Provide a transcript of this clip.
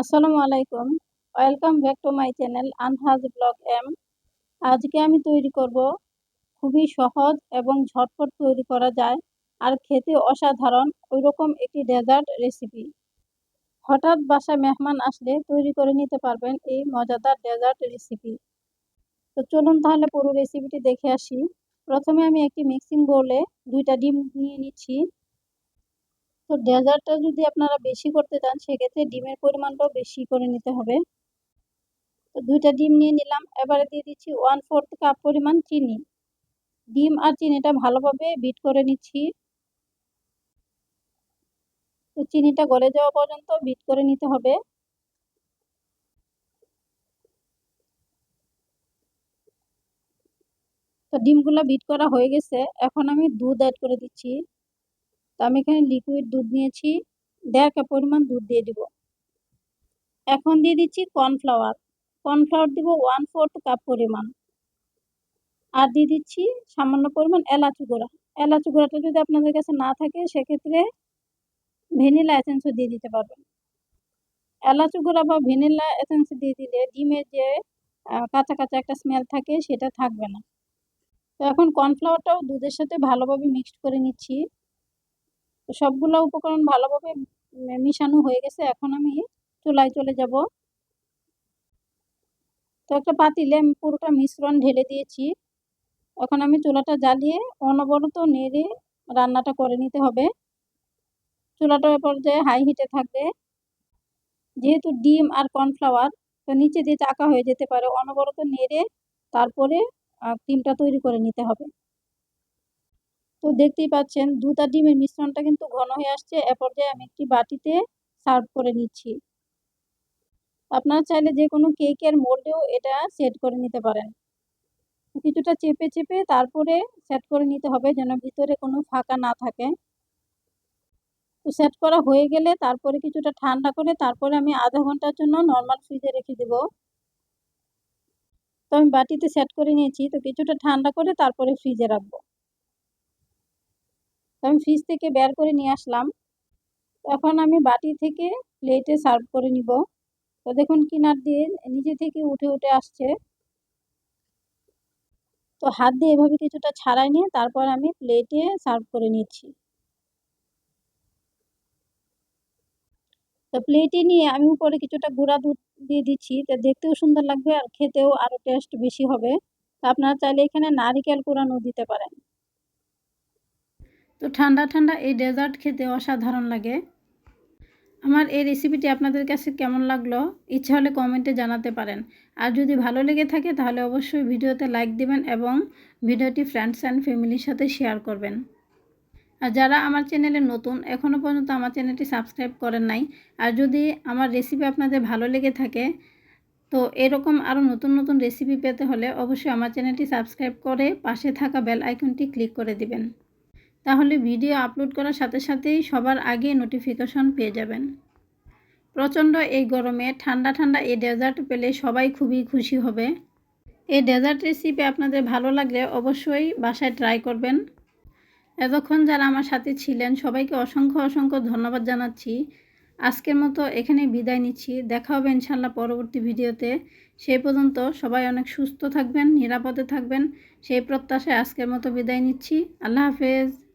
আসসালামু আলাইকুম। Welcome back to my channel Anhaj blog M আজকে আমি তৈরি করব খুবই সহজ এবং ঝটপট তৈরি করা যায় আর খেতে অসাধারণ ওইরকম একটি ডেজার্ট রেসিপি হঠাৎ বাসায় মেহমান আসলে তৈরি করে নিতে পারবেন এই মজাদার ডেজার্ট রেসিপি তো চলুন তাহলে পুরো রেসিপিটি দেখে আসি। প্রথমে আমি একটি মিক্সিং বোলে দুইটা ডিম নিয়ে নিচ্ছি। তো ডেজার্টটা যদি আপনারা বেশি করতে চান, সেক্ষেত্রে ডিমের পরিমাণটাও বেশি করে নিতে হবে। তো দুইটা ডিম নিয়ে নিলাম। এবারে দিয়ে দিচ্ছি ওয়ান ফোর্থ কাপ পরিমাণ চিনি। ডিম আর চিনিটা ভালোভাবে বিট করে নিচ্ছি। তো চিনিটা গলে যাওয়া পর্যন্ত বিট করে নিতে হবে। তো ডিমগুলো বিট করা হয়ে গেছে। এখন আমি দুধ অ্যাড করে দিচ্ছি। তো আমি এখানে লিকুইড দুধ নিয়েছি, দেড় কাপ পরিমাণ দুধ দিয়ে দিব। এখন দিয়ে দিচ্ছি কর্নফ্লাওয়ার কর্নফ্লাওয়ার দিব ওয়ান ফোর্থ কাপ পরিমাণ। আর দিয়ে দিচ্ছি সামান্য পরিমাণ এলাচি গুঁড়া। এলাচি গুঁড়াটা যদি আপনাদের কাছে না থাকে, সেক্ষেত্রে ভ্যানিলা এসেন্সও দিয়ে দিতে পারবেন। এলাচি গুঁড়া বা ভ্যানিলা এসেন্স দিয়ে দিলে ডিমের যে কাঁচা কাঁচা একটা স্মেল থাকে, সেটা থাকবে না। তো এখন কর্নফ্লাওয়ারটাও দুধের সাথে ভালোভাবে মিক্সড করে নিচ্ছি। তো সবগুলো উপকরণ ভালোভাবে মিশানো হয়ে গেছে। এখন আমি চুলায় চলে যাব। তো একটা পাতিলে আমি পুরোটা মিশ্রণ ঢেলে দিয়েছি। এখন আমি চুলাটা জ্বালিয়ে অনবরত নেড়ে রান্নাটা করে নিতে হবে। চুলাটা পর্যায়ে হাই হিটে থাকবে। যেহেতু ডিম আর কর্নফ্লাওয়ার তো নিচে দিয়ে চাকা হয়ে যেতে পারে। অনবরত নেড়ে তারপরে ক্রিমটা তৈরি করে নিতে হবে। তো দেখতেই পাচ্ছেন, দুটা ডিমের মিশ্রণটা কিন্তু ঘন হয়ে আসছে। এ পর্যায়ে আমি একটি বাটিতে সার্ভ করে নিচ্ছি। আপনারা চাইলে যে কোনো কেকের মোল্ডেও এটা সেট করে নিতে পারেন। কিছুটা চেপে চেপে তারপরে সেট করে নিতে হবে যেন ভিতরে কোনো ফাঁকা না থাকে। তো সেট করা হয়ে গেলে তারপরে কিছুটা ঠান্ডা করে তারপরে আমি আধা ঘণ্টার জন্য নর্মাল ফ্রিজে রেখে দেব। তো আমি বাটিতে সেট করে নিয়েছি। তো কিছুটা ঠান্ডা করে তারপরে ফ্রিজে রাখব। আমি ফ্রিজ থেকে বের করে নিয়ে আসলাম। এখন আমি বাটি থেকে প্লেটে সার্ভ করে নিব। তো দেখুন কিনার দিয়ে নিজে থেকে উঠে উঠে আসছে। তো হাত দিয়ে এভাবে কিছুটা ছাড়াই নিয়ে তারপর আমি প্লেটে সার্ভ করে নিচ্ছি। তো প্লেটে নিয়ে আমি উপরে কিছুটা গুঁড়া দুধ দিয়ে দিচ্ছি। তো দেখতেও সুন্দর লাগবে আর খেতেও আরও টেস্ট বেশি হবে। তো আপনারা চাইলে এখানে নারিকেল কুড়ানো দিতে পারেন। তো ঠান্ডা ঠান্ডা এই ডেজার্ট খেতে অসাধারণ লাগে। আমার এই রেসিপিটি আপনাদের কাছে কেমন লাগল? ইচ্ছা হলে কমেন্টে জানাতে পারেন। আর যদি ভালো লেগে থাকে, তাহলে অবশ্যই ভিডিওতে লাইক দিবেন এবং ভিডিওটি ফ্রেন্ডস অ্যান্ড ফ্যামিলির সাথে শেয়ার করবেন। আর যারা আমার চ্যানেলে নতুন এখনও পর্যন্ত আমার চ্যানেলটি সাবস্ক্রাইব করেন নাই, আর যদি আমার রেসিপি আপনাদের ভালো লেগে থাকে, তো এরকম আরও নতুন নতুন রেসিপি পেতে হলে অবশ্যই আমার চ্যানেলটি সাবস্ক্রাইব করে পাশে থাকা বেল আইকনটি ক্লিক করে দিবেন। তাহলে ভিডিও আপলোড করার সাথে সাথেই সবার আগে নোটিফিকেশন পেয়ে যাবেন। প্রচণ্ড এই গরমে ঠান্ডা ঠান্ডা এই ডেজার্ট পেলে সবাই খুবই খুশি হবে। এই ডেজার্ট রেসিপি আপনাদের ভালো লাগলে অবশ্যই বাসায় ট্রাই করবেন। এতক্ষণ যারা আমার সাথে ছিলেন, সবাইকে অসংখ্য অসংখ্য ধন্যবাদ জানাচ্ছি। আজকের মতো এখানে বিদায় নিচ্ছি। দেখা হবে ইনশাল্লাহ পরবর্তী ভিডিওতে। সেই পর্যন্ত সবাই অনেক সুস্থ থাকবেন, নিরাপদে থাকবেন। সেই প্রত্যাশায় আজকের মতো বিদায় নিচ্ছি। আল্লাহ হাফেজ।